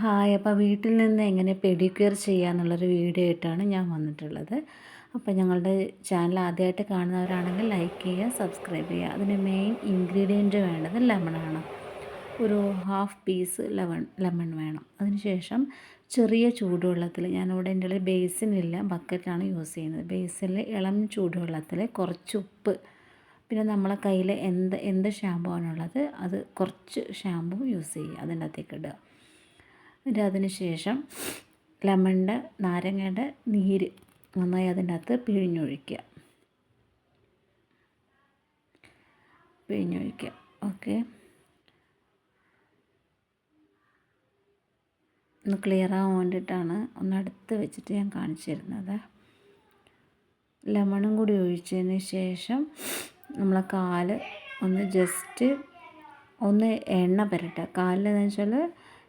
Hi. അപ്പോൾ വീട്ടിൽ നിന്ന് എങ്ങനെ പെഡിക്യൂർ ചെയ്യാന്നുള്ളൊരു വീഡിയോ ആയിട്ടാണ് ഞാൻ വന്നിട്ടുള്ളത്. അപ്പോൾ ഞങ്ങളുടെ ചാനൽ ആദ്യമായിട്ട് കാണുന്നവരാണെങ്കിൽ ലൈക്ക് ചെയ്യുക സബ്സ്ക്രൈബ് ചെയ്യുക. അതിന് മെയിൻ ഇൻഗ്രീഡിയന്റ് വേണ്ടത് ലെമണാണ് ഒരു ഹാഫ് പീസ് ലെമൺ ലെമൺ വേണം. അതിനുശേഷം ചെറിയ ചൂടുവെള്ളത്തിൽ ഞാനിവിടെ എന്റെ ഉള്ളിൽ ബേസിനില്ല ബക്കറ്റാണ് യൂസ് ചെയ്യുന്നത്. ബേസിൽ ഇളം ചൂടുവെള്ളത്തിൽ കുറച്ച് ഉപ്പ് പിന്നെ നമ്മളെ കയ്യിൽ എന്ത് എന്ത് ഷാമ്പു ആണുള്ളത് അത് കുറച്ച് ഷാമ്പു യൂസ് ചെയ്യുക അതിന്റെ അകത്തേക്ക് ഇടുക. എന്നിട്ട് അതിന് ശേഷം ലെമണിന്റെ നാരങ്ങയുടെ നീര് നന്നായി അതിന്റെ അകത്ത് പിഴിഞ്ഞൊഴിക്കുക. പിഴിഞ്ഞൊഴിക്കുക. ഓക്കെ. ഒന്ന് ക്ലിയർ ആവാൻ വേണ്ടിയിട്ടാണ് ഒന്ന് അടുത്ത് വെച്ചിട്ട് ഞാൻ കാണിച്ചു തരുന്നത്. ലെമണും കൂടി ഒഴിച്ചതിന് ശേഷം നമ്മളെ കാൽ ഒന്ന് ജസ്റ്റ് ഒന്ന് എണ്ണ പുരട്ടുക. കാലിലെന്ന് വെച്ചാൽ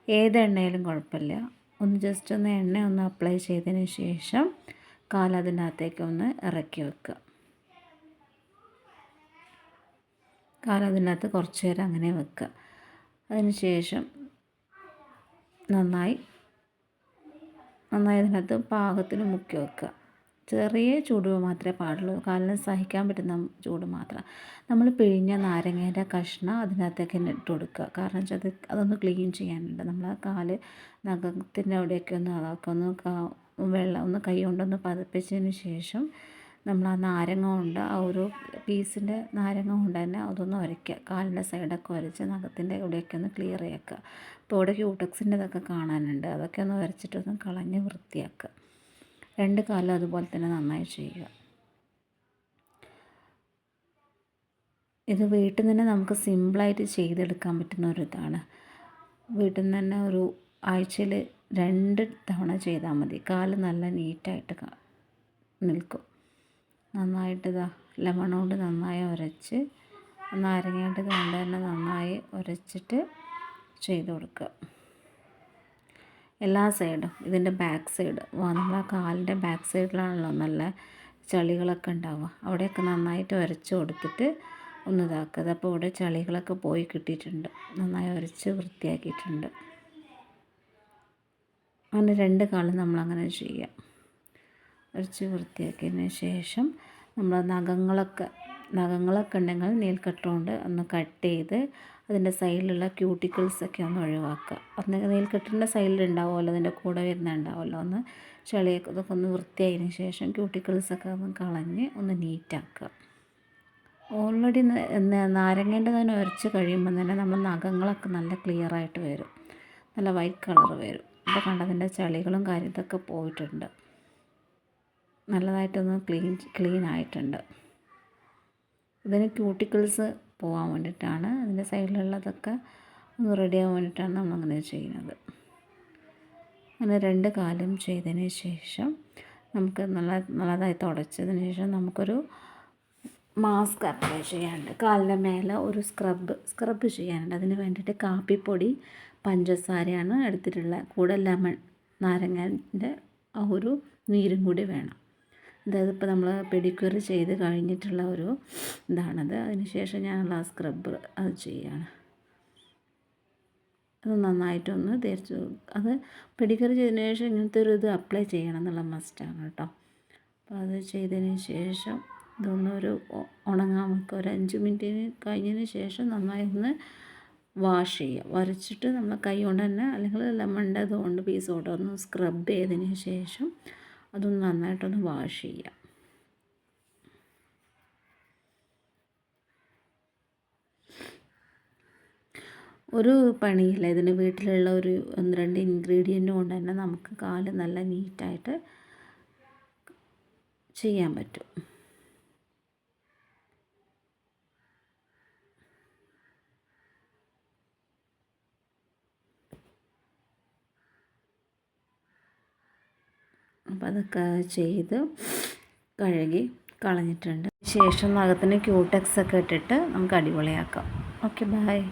ഏത് എണ്ണയിലും കുഴപ്പമില്ല. ഒന്ന് ജസ്റ്റ് ഒന്ന് എണ്ണ ഒന്ന് അപ്ലൈ ചെയ്തതിന് ശേഷം കാലതിനകത്തേക്ക് ഒന്ന് ഇറക്കി വെക്കുക. കാലതിനകത്ത് കുറച്ച് നേരം അങ്ങനെ വെക്കുക. അതിന് ശേഷം നന്നായി നന്നായി അതിനകത്ത് പാകത്തിന് മുക്കി വെക്കുക. ചെറിയ ചൂട് മാത്രമേ പാടുള്ളൂ. കാലിന് സഹിക്കാൻ പറ്റുന്ന ചൂട് മാത്രം. നമ്മൾ പിഴിഞ്ഞ നാരങ്ങേന്റെ കഷ്ണം അതിനകത്തേക്ക് തന്നെ ഇട്ട് കൊടുക്കുക. കാരണം വെച്ചാൽ അത് അതൊന്ന് ക്ലീൻ ചെയ്യാനുണ്ട്. നമ്മൾ ആ കാൽ നഖത്തിന്റെ അവിടെയൊക്കെ ഒന്ന് അതൊക്കെ ഒന്ന് വെള്ളം ഒന്ന് കൈ കൊണ്ടൊന്ന് പതപ്പിച്ചതിന് ശേഷം നമ്മൾ ആ നാരങ്ങ കൊണ്ട് ആ ഒരു പീസിന്റെ നാരങ്ങ കൊണ്ട് തന്നെ അതൊന്ന് ഉരയ്ക്കുക. കാലിന്റെ സൈഡൊക്കെ ഉരച്ച് നഖത്തിന്റെ ഇവിടെയൊക്കെ ഒന്ന് ക്ലിയർ ചെയ്യാക്കുക ഇപ്പോൾ ഇവിടെ ക്യൂട്ടക്സിന്റെ ഇതൊക്കെ കാണാനുണ്ട്. അതൊക്കെ ഒന്ന് ഉരച്ചിട്ടൊന്ന് കളഞ്ഞ് വൃത്തിയാക്കുക. രണ്ട് കാലം അതുപോലെ തന്നെ നന്നായി ചെയ്യുക. ഇത് വീട്ടിൽ നിന്ന് തന്നെ നമുക്ക് സിമ്പിളായിട്ട് ചെയ്തെടുക്കാൻ പറ്റുന്ന ഒരു ഇതാണ്. വീട്ടിൽ നിന്ന് തന്നെ ഒരു ആഴ്ചയിൽ രണ്ട് തവണ ചെയ്താൽ മതി. കാൽ നല്ല നീറ്റായിട്ട് നിൽക്കും. നന്നായിട്ട് ഇതാ ലെമൺ കൊണ്ട് നന്നായി ഉരച്ച് നാരങ്ങയുടെ കൊണ്ട് തന്നെ നന്നായി ഉരച്ചിട്ട് ചെയ്ത് കൊടുക്കുക. എല്ലാ സൈഡും ഇതിന്റെ ബാക്ക് സൈഡ്. നമ്മളെ കാലിന്റെ ബാക്ക് സൈഡിലാണല്ലോ നല്ല ചളികളൊക്കെ ഉണ്ടാവുക. അവിടെയൊക്കെ നന്നായിട്ട് ഉരച്ച് കൊടുത്തിട്ട് ഒന്ന് ഇതാക്കുക. അപ്പോൾ ഇവിടെ ചളികളൊക്കെ പോയി കിട്ടിയിട്ടുണ്ട്. നന്നായി ഉരച്ച് വൃത്തിയാക്കിയിട്ടുണ്ട്. അങ്ങനെ രണ്ട് കാലും നമ്മളങ്ങനെ ചെയ്യുക ഉരച്ച് വൃത്തിയാക്കിയതിന് ശേഷം നമ്മൾ നഖങ്ങളൊക്കെ നഖങ്ങളൊക്കെ ഉണ്ടെങ്കിൽ നെയിൽ കട്ടുകൊണ്ട് ഒന്ന് കട്ട് ചെയ്ത് അതിന്റെ സൈഡിലുള്ള ക്യൂട്ടിക്കിൾസൊക്കെ ഒന്ന് ഒഴിവാക്കുക. ഒന്ന് നെയിൽ കെട്ടിന്റെ സൈഡിൽ ഉണ്ടാവുമല്ലോ അതിന്റെ കൂടെ വരുന്നുണ്ടാവുമല്ലോ ഒന്ന് ചെളിയൊക്കെ ഇതൊക്കെ ഒന്ന് വൃത്തിയായതിന് ശേഷം ക്യൂട്ടിക്കിൾസൊക്കെ ഒന്ന് കളഞ്ഞ് ഒന്ന് നീറ്റാക്കുക. ഓൾറെഡി നാരങ്ങേന്റെ തന്നെ ഉരച്ച് കഴിയുമ്പോൾ തന്നെ നമ്മൾ നഖങ്ങളൊക്കെ നല്ല ക്ലിയർ ആയിട്ട് വരും. നല്ല വൈറ്റ് കളർ വരും. ഇപ്പോൾ കണ്ടതിന്റെ ചളികളും കാര്യം ഇതൊക്കെ പോയിട്ടുണ്ട്. നല്ലതായിട്ടൊന്ന് ക്ലീൻ ക്ലീൻ ആയിട്ടുണ്ട് ഇതിന് ക്യൂട്ടിക്കിൾസ് പോകാൻ വേണ്ടിയിട്ടാണ്. അതിന്റെ സൈഡിലുള്ളതൊക്കെ ഒന്ന് റെഡി ആവാൻ വേണ്ടിയിട്ടാണ് നമ്മളങ്ങനെ ചെയ്യുന്നത്. അങ്ങനെ രണ്ട് കാലം ചെയ്തതിന് ശേഷം നമുക്ക് നല്ല നല്ലതായി തുടച്ചതിന് ശേഷം നമുക്കൊരു മാസ്ക് അപ്ലൈ ചെയ്യാനുണ്ട്. കാലിന്റെ മേലെ ഒരു സ്ക്രബ് സ്ക്രബ് ചെയ്യാനുണ്ട്. അതിന് വേണ്ടിയിട്ട് കാപ്പിപ്പൊടി പഞ്ചസാരയാണ് എടുത്തിട്ടുള്ളത്. കൂടെ ലെമൺ നാരങ്ങന്റെ ഒരു നീരും കൂടി വേണം. അതായത് ഇപ്പോൾ നമ്മൾ പെഡിക്യൂർ ചെയ്ത് കഴിഞ്ഞിട്ടുള്ള ഒരു ഇതാണത്. അതിനുശേഷം ഞാനുള്ള ആ അത് ചെയ്യുകയാണ് അത് നന്നായിട്ടൊന്ന് തേച്ച് അത് പെഡിക്യൂർ ചെയ്തതിന് ശേഷം ഇങ്ങനത്തെ ഒരു ഇത് അപ്ലൈ ചെയ്യണം എന്നുള്ള മസ്റ്റാണ് കേട്ടോ. അപ്പോൾ അത് ചെയ്തതിന് ശേഷം ഇതൊന്നൊരു ഉണങ്ങാൻ വെക്കുക ഒരു അഞ്ച് മിനിറ്റിന് കഴിഞ്ഞതിന് ശേഷം നന്നായി ഒന്ന് വാഷ് ചെയ്യുക. വരച്ചിട്ട് നമ്മൾ കൈ കൊണ്ട് തന്നെ അല്ലെങ്കിൽ ലെമണിന്റെ അതുകൊണ്ട് പീസ് കൊണ്ട് ഒന്ന് സ്ക്രബ് ചെയ്തതിന് ശേഷം അതൊന്ന് നന്നായിട്ടൊന്ന് വാഷ് ചെയ്യാം. ഒരു പണിയില്ല? ഇതിന് വീട്ടിലുള്ള ഒരു ഒന്ന് രണ്ട് ഇൻഗ്രീഡിയന്റ് കൊണ്ട് തന്നെ നമുക്ക് കാൽ നല്ല നീറ്റായിട്ട് ചെയ്യാൻ പറ്റും. അപ്പോൾ അതൊക്കെ ചെയ്ത് കഴുകി കളഞ്ഞിട്ടുണ്ട്. ശേഷം നഖത്തിന് ക്യൂടെക്സ് ഒക്കെ ഇട്ടിട്ട് നമുക്ക് അടിപൊളിയാക്കാം. Okay bye